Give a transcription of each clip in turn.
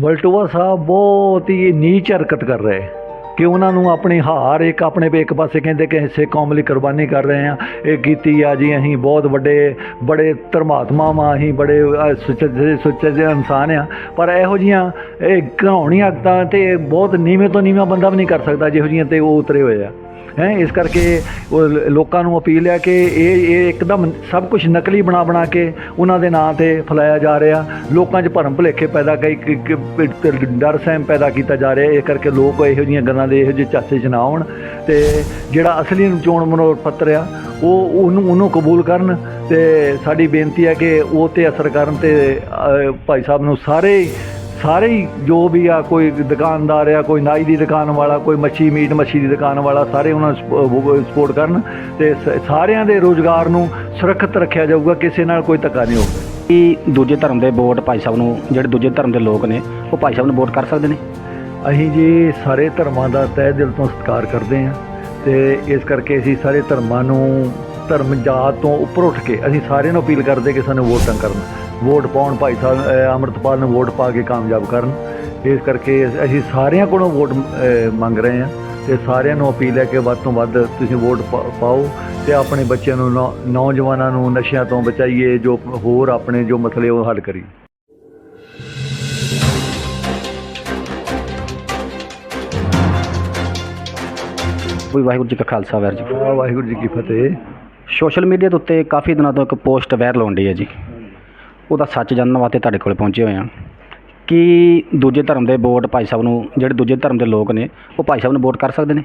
ਵਲਟੋਆ ਸਾਹਿਬ ਬਹੁਤ ਹੀ ਨੀਚ ਹਰਕਤ ਕਰ ਰਹੇ ਕਿ ਉਹਨਾਂ ਨੂੰ ਆਪਣੀ ਹਾਰ ਇੱਕ ਆਪਣੇ ਇੱਕ ਪਾਸੇ ਕਹਿੰਦੇ ਕਿ ਇਸੇ ਕੌਮ ਲਈ ਕੁਰਬਾਨੀ ਕਰ ਰਹੇ ਆ ਇਹ ਕੀਤੀ ਆ ਜੀ ਅਸੀਂ ਬਹੁਤ ਵੱਡੇ ਬੜੇ ਧਰਮਾਤਮਾ ਵਾਂ ਅਸੀਂ ਬੜੇ ਅ, ਸੁੱਚੇ ਸੁੱਚੇ ਜਿਹੇ ਇਨਸਾਨ ਆ ਪਰ ਇਹੋ ਜੀਆਂ ਇਹ ਘਾਉਣੀਆਂ ਤਾਂ ਤੇ ਬਹੁਤ ਨੀਵੇਂ ਤੋਂ ਨੀਵਾਂ ਬੰਦਾ ਵੀ ਨਹੀਂ ਕਰ ਸਕਦਾ ਜਿਹੋ ਜੀਆਂ ਤੇ ਉਹ ਉਤਰੇ ਹੋਏ ਆ। ਹੈ, ਇਸ ਕਰਕੇ ਲੋਕਾਂ ਨੂੰ ਅਪੀਲ ਹੈ ਕਿ ਇਹ ਇਹ ਇੱਕਦਮ ਸਭ ਕੁਝ ਨਕਲੀ ਬਣਾ ਬਣਾ ਕੇ ਉਹਨਾਂ ਦੇ ਨਾਂ ਤੇ ਫੈਲਾਇਆ ਜਾ ਰਿਹਾ। ਲੋਕਾਂ 'ਚ ਭਰਮ ਭੁਲੇਖੇ ਪੈਦਾ ਕਈ ਡਰ ਸਹਿਮ ਪੈਦਾ ਕੀਤਾ ਜਾ ਰਿਹਾ। ਇਹ ਕਰਕੇ ਲੋਕ ਇਹੋ ਜਿਹੀਆਂ ਗੱਲਾਂ ਦੇ ਇਹੋ ਜਿਹੇ ਚਾਸੇ 'ਚ ਨਾ ਆਉਣ ਤੇ ਜਿਹੜਾ ਅਸਲੀ ਚੋਣ ਮਨੋਰਥ ਪੱਤਰ ਆ, ਉਹ, ਉਹਨੂੰ ਉਹਨੂੰ ਕਬੂਲ ਕਰਨ ਤੇ ਸਾਡੀ ਬੇਨਤੀ ਹੈ ਕਿ ਉਹ ਤੇ ਅਸਰ ਕਰਨ ਤੇ ਭਾਈ ਸਾਹਿਬ ਨੂੰ ਸਾਰੇ ਸਾਰੇ ਹੀ ਜੋ ਵੀ ਆ ਕੋਈ ਦੁਕਾਨਦਾਰ ਆ ਕੋਈ ਨਾਈ ਦੀ ਦੁਕਾਨ ਵਾਲਾ ਕੋਈ ਮੱਛੀ ਮੀਟ ਮੱਛੀ ਦੀ ਦੁਕਾਨ ਵਾਲਾ ਸਾਰੇ ਉਹਨਾਂ ਨੂੰ ਸਪੋਰਟ ਕਰਨ ਤੇ ਸਾਰਿਆਂ ਦੇ ਰੋਜ਼ਗਾਰ ਨੂੰ ਸੁਰੱਖਿਅਤ ਰੱਖਿਆ ਜਾਊਗਾ ਕਿਸੇ ਨਾਲ ਕੋਈ ਧੱਕਾ ਨਹੀਂ ਹੋਊਗਾ। ਕੀ ਦੂਜੇ ਧਰਮ ਦੇ ਵੋਟ ਭਾਈ ਸਾਹਿਬ ਨੂੰ ਜਿਹੜੇ ਦੂਜੇ ਧਰਮ ਦੇ ਲੋਕ ਨੇ ਉਹ ਭਾਈ ਸਾਹਿਬ ਨੂੰ ਵੋਟ ਕਰ ਸਕਦੇ ਨੇ? ਅਸੀਂ ਜੀ ਸਾਰੇ ਧਰਮਾਂ ਦਾ ਤਹਿ ਦਿਲ ਤੋਂ ਸਤਿਕਾਰ ਕਰਦੇ ਹਾਂ ਤੇ ਇਸ ਕਰਕੇ ਅਸੀਂ ਸਾਰੇ ਧਰਮਾਂ ਨੂੰ ਧਰਮ ਜਾਤ ਤੋਂ ਉੱਪਰ ਉੱਠ ਕੇ ਅਸੀਂ ਸਾਰਿਆਂ ਨੂੰ ਅਪੀਲ ਕਰਦੇ ਕਿ ਸਾਨੂੰ ਵੋਟਾਂ ਕਰਨ। ਵੋਟ ਪਾਉਣ ਭਾਈ ਸਾਹਿਬ ਅੰਮ੍ਰਿਤਪਾਲ ਨੂੰ ਵੋਟ ਪਾ ਕੇ ਕਾਮਯਾਬ ਕਰਨ। ਇਸ ਕਰਕੇ ਅਸੀਂ ਸਾਰਿਆਂ ਕੋਲੋਂ ਵੋਟ ਮੰਗ ਰਹੇ ਹਾਂ ਤੇ ਸਾਰਿਆਂ ਨੂੰ ਅਪੀਲ ਹੈ ਕਿ ਵੱਧ ਤੋਂ ਵੱਧ ਤੁਸੀਂ ਵੋਟ ਪਾਓ ਤੇ ਆਪਣੇ ਬੱਚਿਆਂ ਨੂੰ ਨੌਜਵਾਨਾਂ ਨੂੰ ਨਸ਼ਿਆਂ ਤੋਂ ਬਚਾਈਏ ਜੋ ਹੋਰ ਆਪਣੇ ਜੋ ਮਸਲੇ ਉਹ ਹੱਲ ਕਰੀਏ। ਕੋਈ ਵਾਹਿਗੁਰੂ ਜੀ ਕਾ ਖਾਲਸਾ ਵਾਹਿਗੁਰੂ ਜੀ ਕੀ ਫਤਿਹ। ਸੋਸ਼ਲ ਮੀਡੀਆ ਦੇ ਉੱਤੇ ਕਾਫੀ ਦਿਨਾਂ ਤੋਂ ਇੱਕ ਪੋਸਟ ਵਾਇਰਲ ਹੋਣ ਡਈ ਹੈ ਜੀ। ਉਹਦਾ ਸੱਚ ਜਾਣਨ ਵਾਸਤੇ ਤੁਹਾਡੇ ਕੋਲ ਪਹੁੰਚੇ ਹੋਏ ਹਾਂ ਕੀ ਦੂਜੇ ਧਰਮ ਦੇ ਵੋਟ ਭਾਈ ਸਾਹਿਬ ਨੂੰ ਜਿਹੜੇ ਦੂਜੇ ਧਰਮ ਦੇ ਲੋਕ ਨੇ ਉਹ ਭਾਈ ਸਾਹਿਬ ਨੂੰ ਵੋਟ ਕਰ ਸਕਦੇ ਨੇ?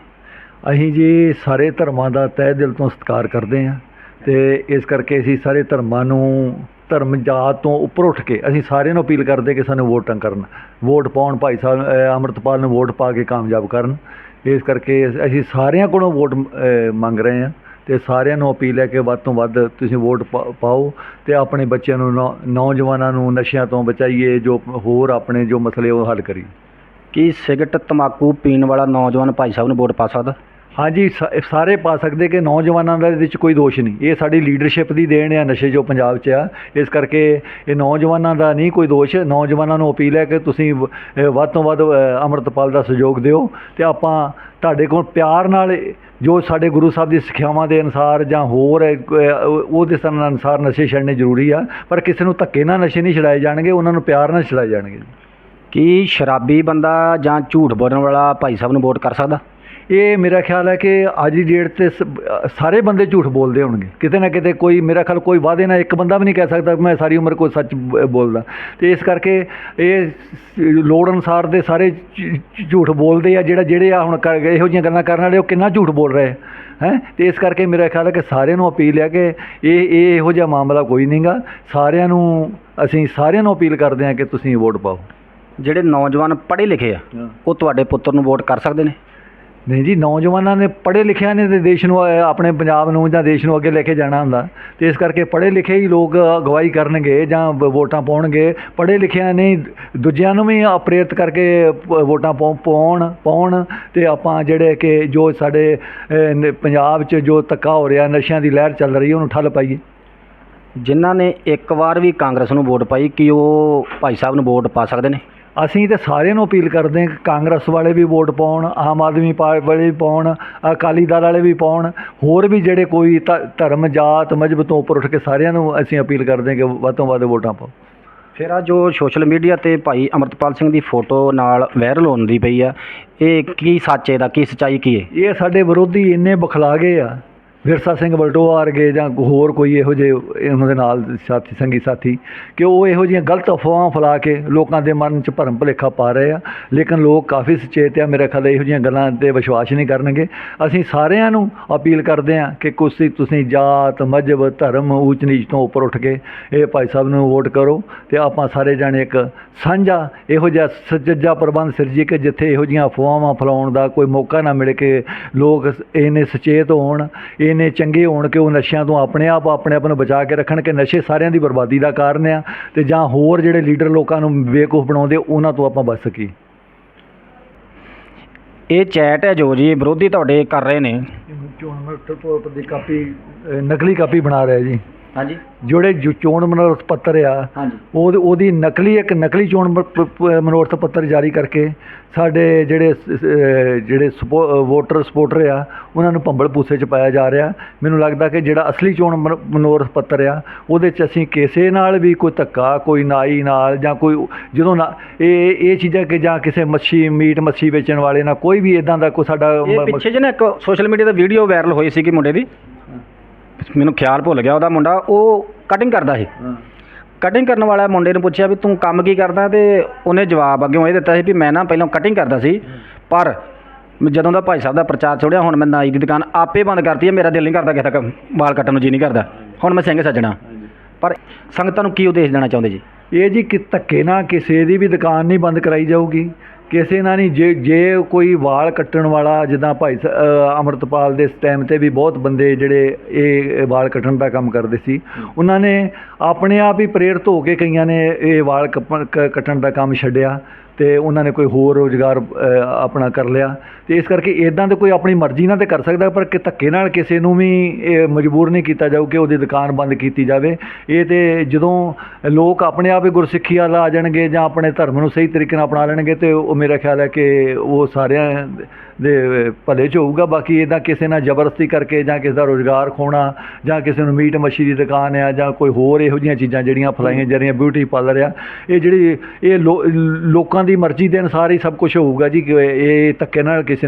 ਅਸੀਂ ਜੀ ਸਾਰੇ ਧਰਮਾਂ ਦਾ ਤਹਿ ਦਿਲ ਤੋਂ ਸਤਿਕਾਰ ਕਰਦੇ ਹਾਂ ਤੇ ਇਸ ਕਰਕੇ ਅਸੀਂ ਸਾਰੇ ਧਰਮਾਂ ਨੂੰ ਧਰਮ ਜਾਤ ਤੋਂ ਉੱਪਰ ਉੱਠ ਕੇ ਅਸੀਂ ਸਾਰਿਆਂ ਨੂੰ ਅਪੀਲ ਕਰਦੇ ਕਿ ਸਾਨੂੰ ਵੋਟਾਂ ਕਰਨ। ਵੋਟ ਪਾਉਣ ਭਾਈ ਸਾਹਿਬ ਅ, ਅੰਮ੍ਰਿਤਪਾਲ ਨੂੰ ਵੋਟ ਪਾ ਕੇ ਕਾਮਯਾਬ ਕਰਨ। ਇਸ ਕਰਕੇ ਅਸੀਂ ਸਾਰਿਆਂ ਕੋਲੋਂ ਵੋਟ ਮੰਗ ਰਹੇ ਹਾਂ। ਅਤੇ ਸਾਰਿਆਂ ਨੂੰ ਅਪੀਲ ਹੈ ਕਿ ਵੱਧ ਤੋਂ ਵੱਧ ਤੁਸੀਂ ਵੋਟ ਪਾ- ਪਾਓ ਅਤੇ ਆਪਣੇ ਬੱਚਿਆਂ ਨੂੰ ਨੌ- ਨੌਜਵਾਨਾਂ ਨੂੰ ਨਸ਼ਿਆਂ ਤੋਂ ਬਚਾਈਏ, ਜੋ ਹੋਰ ਆਪਣੇ ਜੋ ਮਸਲੇ ਉਹ ਹੱਲ ਕਰੀਏ। ਕੀ ਸਿਗਰਟ, ਤੰਬਾਕੂ ਪੀਣ ਵਾਲਾ ਨੌਜਵਾਨ ਭਾਈ ਸਾਹਿਬ ਨੂੰ ਵੋਟ ਪਾ ਸਕਦਾ? ਹਾਂਜੀ ਸਾ- ਸਾਰੇ ਪਾ ਸਕਦੇ ਕਿ ਨੌਜਵਾਨਾਂ ਦਾ ਇਹਦੇ 'ਚ ਕੋਈ ਦੋਸ਼ ਨਹੀਂ। ਇਹ ਸਾਡੀ ਲੀਡਰਸ਼ਿਪ ਦੀ ਦੇਣ ਆ ਨਸ਼ੇ ਜੋ ਪੰਜਾਬ 'ਚ ਆ। ਇਸ ਕਰਕੇ ਇਹ ਨੌਜਵਾਨਾਂ ਦਾ ਨਹੀਂ ਕੋਈ ਦੋਸ਼। ਨੌਜਵਾਨਾਂ ਨੂੰ ਅਪੀਲ ਹੈ ਕਿ ਤੁਸੀਂ ਵੱਧ ਤੋਂ ਵੱਧ ਅੰਮ੍ਰਿਤਪਾਲ ਦਾ ਸਹਿਯੋਗ ਦਿਓ ਅਤੇ ਆਪਾਂ ਤੁਹਾਡੇ ਕੋਲ ਪਿਆਰ ਨਾਲ ਜੋ ਸਾਡੇ ਗੁਰੂ ਸਾਹਿਬ ਦੀ ਸਿੱਖਿਆਵਾਂ ਦੇ ਅਨੁਸਾਰ ਜਾਂ ਹੋਰ ਹੈ, ਉਹਦੇ ਸਨ ਅਨੁਸਾਰ ਨਸ਼ੇ ਛੱਡਣੇ ਜ਼ਰੂਰੀ ਆ। ਪਰ ਕਿਸੇ ਨੂੰ ਧੱਕੇ ਨਾਲ ਨਸ਼ੇ ਨਹੀਂ ਛਡਾਏ ਜਾਣਗੇ ਉਹਨਾਂ ਨੂੰ ਪਿਆਰ ਨਾਲ ਛਡਾਏ ਜਾਣਗੇ। ਕੀ ਸ਼ਰਾਬੀ ਬੰਦਾ ਜਾਂ ਝੂਠ ਬੋਲਣ ਵਾਲਾ ਭਾਈ ਸਾਹਿਬ ਨੂੰ ਵੋਟ ਕਰ ਸਕਦਾ? ਇਹ ਮੇਰਾ ਖਿਆਲ ਹੈ ਕਿ ਅੱਜ ਦੀ ਡੇਟ ਤੇ ਸਾਰੇ ਬੰਦੇ ਝੂਠ ਬੋਲਦੇ ਹੋਣਗੇ। ਕਿਤੇ ਨਾ ਕਿਤੇ ਕੋਈ ਮੇਰਾ ਖਿਆਲ ਕੋਈ ਵਾਅਦੇ ਨਾਲ ਇੱਕ ਬੰਦਾ ਵੀ ਨਹੀਂ ਕਹਿ ਸਕਦਾ ਮੈਂ ਸਾਰੀ ਉਮਰ ਕੋਈ ਸੱਚ ਬੋਲਦਾ। ਤੇ ਇਸ ਕਰਕੇ ਇਹ ਲੋੜ ਅਨੁਸਾਰ ਦੇ ਸਾਰੇ ਝੂਠ ਬੋਲਦੇ ਆ ਜਿਹੜਾ ਜਿਹੜੇ ਆ ਹੁਣ ਕਰ ਇਹੋ ਜਿਹੀਆਂ ਗੱਲਾਂ ਕਰਨ ਵਾਲੇ ਉਹ ਕਿੰਨਾ ਝੂਠ ਬੋਲ ਰਹੇ ਹੈ? ਤੇ ਇਸ ਕਰਕੇ ਮੇਰਾ ਖਿਆਲ ਹੈ ਕਿ ਸਾਰਿਆਂ ਨੂੰ ਅਪੀਲ ਹੈ ਕਿ ਇਹ ਇਹ ਇਹੋ ਜਿਹਾ ਮਾਮਲਾ ਕੋਈ ਨਹੀਂਗਾ ਸਾਰਿਆਂ ਨੂੰ ਅਸੀਂ ਸਾਰਿਆਂ ਨੂੰ ਅਪੀਲ ਕਰਦੇ ਹਾਂ ਕਿ ਤੁਸੀਂ ਵੋਟ ਪਾਓ। ਜਿਹੜੇ ਨੌਜਵਾਨ ਪੜ੍ਹੇ ਲਿਖੇ ਆ ਉਹ ਤੁਹਾਡੇ ਪੁੱਤਰ ਨੂੰ ਵੋਟ ਕਰ ਸਕਦੇ ਨੇ? ਨਹੀਂ ਜੀ, ਨੌਜਵਾਨਾਂ ਨੇ ਪੜ੍ਹੇ ਲਿਖਿਆ ਨੇ ਤਾਂ ਦੇਸ਼ ਨੂੰ ਆਪਣੇ ਪੰਜਾਬ ਨੂੰ ਜਾਂ ਦੇਸ਼ ਨੂੰ ਅੱਗੇ ਲੈ ਕੇ ਜਾਣਾ ਹੁੰਦਾ। ਅਤੇ ਇਸ ਕਰਕੇ ਪੜ੍ਹੇ ਲਿਖੇ ਹੀ ਲੋਕ ਅਗਵਾਈ ਕਰਨਗੇ ਜਾਂ ਵੋਟਾਂ ਪਾਉਣਗੇ। ਪੜ੍ਹੇ ਲਿਖਿਆਂ ਨੇ ਦੂਜਿਆਂ ਨੂੰ ਵੀ ਪ੍ਰੇਰਿਤ ਕਰਕੇ ਵੋਟਾਂ ਪਾਉ- ਪਾਉਣ ਪਾਉਣ ਅਤੇ ਆਪਾਂ ਜਿਹੜੇ ਕਿ ਜੋ ਸਾਡੇ ਪੰਜਾਬ 'ਚ ਜੋ ਧੱਕਾ ਹੋ ਰਿਹਾ, ਨਸ਼ਿਆਂ ਦੀ ਲਹਿਰ ਚੱਲ ਰਹੀ ਉਹਨੂੰ ਠੱਲ ਪਾਈਏ। ਜਿਨ੍ਹਾਂ ਨੇ ਇੱਕ ਵਾਰ ਵੀ ਕਾਂਗਰਸ ਨੂੰ ਵੋਟ ਪਾਈ, ਕਿ ਉਹ ਭਾਈ ਸਾਹਿਬ ਨੂੰ ਵੋਟ ਪਾ ਸਕਦੇ ਨੇ? ਅਸੀਂ ਤੇ ਸਾਰਿਆਂ ਨੂੰ ਅਪੀਲ ਕਰਦੇ ਹਾਂ ਕਿ ਕਾਂਗਰਸ ਵਾਲੇ ਵੀ ਵੋਟ ਪਾਉਣ ਆਮ ਆਦਮੀ ਪਾਰਟੀ ਵਾਲੇ ਵੀ ਪਾਉਣ ਅਕਾਲੀ ਦਲ ਵਾਲੇ ਵੀ ਪਾਉਣ ਹੋਰ ਵੀ ਜਿਹੜੇ ਕੋਈ ਧਰਮ ਜਾਤ ਮਜ਼ਹਬ ਤੋਂ ਉੱਪਰ ਉੱਠ ਕੇ ਸਾਰਿਆਂ ਨੂੰ ਅਸੀਂ ਅਪੀਲ ਕਰਦੇ ਹਾਂ ਕਿ ਵੱਧ ਤੋਂ ਵੱਧ ਵੋਟਾਂ ਪਾਓ। ਫਿਰ ਆ ਜੋ ਸੋਸ਼ਲ ਮੀਡੀਆ ਤੇ ਭਾਈ ਅਮਰਤਪਾਲ ਸਿੰਘ ਦੀ ਫੋਟੋ ਨਾਲ ਵਾਇਰਲ ਹੁੰਦੀ ਪਈ ਆ। ਇਹ ਕੀ ਸੱਚ ਹੈ ਦਾ ਕੀ ਸਚਾਈ ਕੀ ਹੈ? ਇਹ ਸਾਡੇ ਵਿਰੋਧੀ ਇੰਨੇ ਬਖਲਾ ਗਏ ਆ। ਵਿਰਸਾ ਸਿੰਘ ਬਲਟੋਆ ਵਰਗੇ ਜਾਂ ਹੋਰ ਕੋਈ ਇਹੋ ਜਿਹੇ ਉਹਨਾਂ ਦੇ ਨਾਲ ਸਾਥੀ, ਸੰਗੀ ਸਾਥੀ, ਕਿ ਉਹ ਇਹੋ ਜਿਹੀਆਂ ਗਲਤ ਅਫਵਾਹਾਂ ਫੈਲਾ ਕੇ ਲੋਕਾਂ ਦੇ ਮਨ 'ਚ ਭਰਮ ਭੁਲੇਖਾ ਪਾ ਰਹੇ ਆ। ਲੇਕਿਨ ਲੋਕ ਕਾਫੀ ਸੁਚੇਤ ਆ, ਮੇਰੇ ਖਿਆਲ ਇਹੋ ਜਿਹੀਆਂ ਗੱਲਾਂ ਤੇ ਵਿਸ਼ਵਾਸ ਨਹੀਂ ਕਰਨਗੇ। ਅਸੀਂ ਸਾਰਿਆਂ ਨੂੰ ਅਪੀਲ ਕਰਦੇ ਆ ਕਿ ਕੁਛ ਤੁਸੀਂ ਜਾਤ, ਮਜ਼ਹਬ, ਧਰਮ, ਊਚ ਨੀਚ ਤੋਂ ਉੱਪਰ ਉੱਠ ਕੇ ਇਹ ਭਾਈ ਸਾਹਿਬ ਨੂੰ ਵੋਟ ਕਰੋ ਤੇ ਆਪਾਂ ਸਾਰੇ ਜਾਣੇ ਇੱਕ ਸਾਂਝਾ ਇਹੋ ਜਿਹਾ ਸੁਚੱਜਾ ਪ੍ਰਬੰਧ ਸਿਰਜੀ ਕਿ ਜਿੱਥੇ ਇਹੋ ਜਿਹੀਆਂ ਅਫਵਾਹਾਂ ਫੈਲਾਉਣ ਦਾ ਕੋਈ ਮੌਕਾ ਨਾ ਮਿਲੇ ਕਿ ਲੋਕ ਇਹਨੇ ਸੁਚੇਤ ਹੋਣ ਇਹਨੇ ਚੰਗੇ ਹੋਣ ਕਿ ਉਹ ਨਸ਼ਿਆਂ ਤੋਂ ਆਪਣੇ ਆਪ ਆਪਣੇ ਆਪ ਨੂੰ ਬਚਾ ਕੇ ਰੱਖਣ ਕਿ ਨਸ਼ੇ ਸਾਰਿਆਂ ਦੀ ਬਰਬਾਦੀ ਦਾ ਕਾਰਨ ਆ ਤੇ ਜਾਂ ਹੋਰ ਜਿਹੜੇ ਲੀਡਰ ਲੋਕਾਂ ਨੂੰ ਬੇਵਕੂਫ ਬਣਾਉਂਦੇ ਉਹਨਾਂ ਤੋਂ ਆਪਾਂ ਬਚ ਸਕੀਏ। ਇਹ ਚੈਟ ਹੈ ਜੋ ਜੀ ਵਿਰੋਧੀ ਤੁਹਾਡੇ ਕਰ ਰਹੇ ਨੇ। ਚੋਣ ਦੀ ਕਾਪੀ ਨਕਲੀ ਕਾਪੀ ਬਣਾ ਰਿਹਾ ਜੀ। ਹਾਂਜੀ। ਜਿਹੜੇ ਜੋ ਚੋਣ ਮਨੋਰਥ ਪੱਤਰ ਆ ਹਾਂਜੀ। ਉਹ ਉਹਦੀ ਨਕਲੀ ਇੱਕ ਨਕਲੀ ਚੋਣ ਮ- ਪ- ਪ- ਮਨੋਰਥ ਪੱਤਰ ਜਾਰੀ ਕਰਕੇ ਸਾਡੇ ਜਿਹੜੇ ਸ- ਸ- ਅਹ ਜਿਹੜੇ ਸਪੋ- ਅਹ ਵੋਟਰ ਸਪੋਰਟਰ ਆ ਉਹਨਾਂ ਨੂੰ ਭੰਬਲ ਪੂਸੇ ਚ ਪਾਇਆ ਜਾ ਰਿਹਾ। ਮੈਨੂੰ ਲੱਗਦਾ ਕਿ ਜਿਹੜਾ ਅਸਲੀ ਚੋਣ ਮਨ- ਮਨੋਰਥ ਪੱਤਰ ਆ ਉਹਦੇ ਚ ਅਸੀਂ ਕਿਸੇ ਨਾਲ ਵੀ ਕੋਈ ਧੱਕਾ ਕੋਈ ਨਾਈ ਨਾਲ ਜਾਂ ਕੋਈ ਜਦੋਂ ਨਾ ਇਹ ਇਹ ਚੀਜ਼ਾਂ ਕਿ ਜਾਂ ਕਿਸੇ ਮੱਛੀ ਮੀਟ ਮੱਛੀ ਵੇਚਣ ਵਾਲੇ ਨਾਲ ਕੋਈ ਵੀ ਇਦਾਂ ਦਾ ਕੋਈ ਸਾਡਾ ਇਹ ਮ- ਮ- ਪਿੱਛੇ ਜਿਹੇ ਨਾ ਇੱਕ ਸੋਸ਼ਲ ਮੀਡੀਆ ਤੇ ਵੀਡੀਓ ਵਾਇਰਲ ਹੋਈ ਸੀ ਕਿ ਮੁੰਡੇ ਦੀ। ਮੈਨੂੰ ਖਿਆਲ ਭੁੱਲ ਗਿਆ ਉਹਦਾ ਮੁੰਡਾ ਉਹ ਕਟਿੰਗ ਕਰਦਾ ਸੀ। ਕਟਿੰਗ ਕਰਨ ਵਾਲਾ ਮੁੰਡੇ ਨੂੰ ਪੁੱਛਿਆ ਵੀ ਤੂੰ ਕੰਮ ਕੀ ਕਰਦਾ ਤੇ ਉਹਨੇ ਜਵਾਬ ਅੱਗੇੋਂ ਇਹ ਦਿੱਤਾ ਸੀ ਵੀ ਮੈਂ ਨਾ ਪਹਿਲਾਂ ਕਟਿੰਗ ਕਰਦਾ ਸੀ ਪਰ ਜਦੋਂ ਦਾ ਭਾਈ ਸਾਹਿਬ ਦਾ ਪ੍ਰਚਾਰ ਛੋੜਿਆ ਹੁਣ ਮੈਂ ਨਾਈ ਦੀ ਦੁਕਾਨ ਆਪੇ ਬੰਦ ਕਰਤੀ ਹੈ ਮੇਰਾ ਦਿਲ ਨਹੀਂ ਕਰਦਾ ਕਿਸੇ ਤੱਕ ਵਾਲ ਕੱਟਣ ਨੂੰ ਜੀ ਨਹੀਂ ਕਰਦਾ। ਹੁਣ ਮੈਂ ਸਿੰਘ ਸੱਜਣਾ। ਪਰ ਸੰਗਤਾਂ ਨੂੰ ਕੀ ਉਦੇਸ਼ ਦੇਣਾ ਚਾਹੁੰਦੇ ਜੀ? ਇਹ ਜੀ ਕਿ ਧੱਕੇ ਨਾਲ ਕਿਸੇ ਦੀ ਵੀ ਦੁਕਾਨ ਨਹੀਂ ਬੰਦ ਕਰਾਈ ਜਾਊਗੀ। ਕਿਸੇ ਨਾਲ ਨਹੀਂ, ਜੇ ਜੇ ਕੋਈ ਵਾਲ ਕੱਟਣ ਵਾਲਾ, ਜਿੱਦਾਂ ਭਾਈ ਸ- ਅੰਮ੍ਰਿਤਪਾਲ ਦੇ ਟਾਈਮ ਤੇ ਵੀ ਬਹੁਤ ਬੰਦੇ ਜਿਹੜੇ ਇਹ ਵਾਲ ਕੱਟਣ ਦਾ ਕੰਮ ਕਰਦੇ ਸੀ, ਉਹਨਾਂ ਨੇ ਆਪਣੇ ਆਪ ਹੀ ਪ੍ਰੇਰਿਤ ਹੋ ਕੇ ਕਈਆਂ ਨੇ ਇਹ ਵਾਲ ਕੱਪਣ- ਕ- ਕੱਟਣ ਦਾ ਕੰਮ ਛੱਡਿਆ। ਅਤੇ ਉਹਨਾਂ ਨੇ ਕੋਈ ਹੋਰ ਰੁਜ਼ਗਾਰ ਆਪਣਾ ਕਰ ਲਿਆ। ਅਤੇ ਇਸ ਕਰਕੇ ਇੱਦਾਂ ਤਾਂ ਕੋਈ ਆਪਣੀ ਮਰਜ਼ੀ ਨਾਲ ਤਾਂ ਕਰ ਸਕਦਾ, ਪਰ ਕਿ ਧੱਕੇ ਨਾਲ ਕਿਸੇ ਨੂੰ ਵੀ ਇਹ ਮਜਬੂਰ ਨਹੀਂ ਕੀਤਾ ਜਾਊ ਕਿ ਉਹਦੀ ਦੁਕਾਨ ਬੰਦ ਕੀਤੀ ਜਾਵੇ। ਇਹ ਤਾਂ ਜਦੋਂ ਲੋਕ ਆਪਣੇ ਆਪ ਹੀ ਗੁਰਸਿੱਖੀ ਵੱਲ ਆ ਜਾਣਗੇ ਜਾਂ ਆਪਣੇ ਧਰਮ ਨੂੰ ਸਹੀ ਤਰੀਕੇ ਨਾਲ ਅਪਣਾ ਲੈਣਗੇ ਤੇ ਉਹ ਮੇਰਾ ਖਿਆਲ ਹੈ ਕਿ ਉਹ ਸਾਰਿਆਂ ਦੇ ਭਲੇ ਚ ਹੋਊਗਾ। ਬਾਕੀ ਇੱਦਾਂ ਕਿਸੇ ਨਾਲ ਜ਼ਬਰਦਸਤੀ ਕਰਕੇ ਜਾਂ ਕਿਸੇ ਦਾ ਰੁਜ਼ਗਾਰ ਖੋਣਾ ਜਾਂ ਕਿਸੇ ਨੂੰ ਮੀਟ ਮੱਛੀ ਦੀ ਦੁਕਾਨ ਆ ਜਾਂ ਕੋਈ ਹੋਰ ਇਹੋ ਜਿਹੀਆਂ ਚੀਜ਼ਾਂ ਜਿਹੜੀਆਂ ਫਲਾਈਆਂ ਜਾ ਰਹੀਆਂ ਬਿਊਟੀ ਪਾਰਲਰ ਆ, ਇਹ ਜਿਹੜੀ ਇਹ ਲੋ- ਲੋਕਾਂ ਦੀ ਮਰਜ਼ੀ ਦੇ ਅਨੁਸਾਰ ਹੀ ਸਭ ਕੁਝ ਹੋਊਗਾ ਜੀ ਇਹ ਧੱਕੇ ਨਾਲ ਕਿਸੇ ਨੂੰ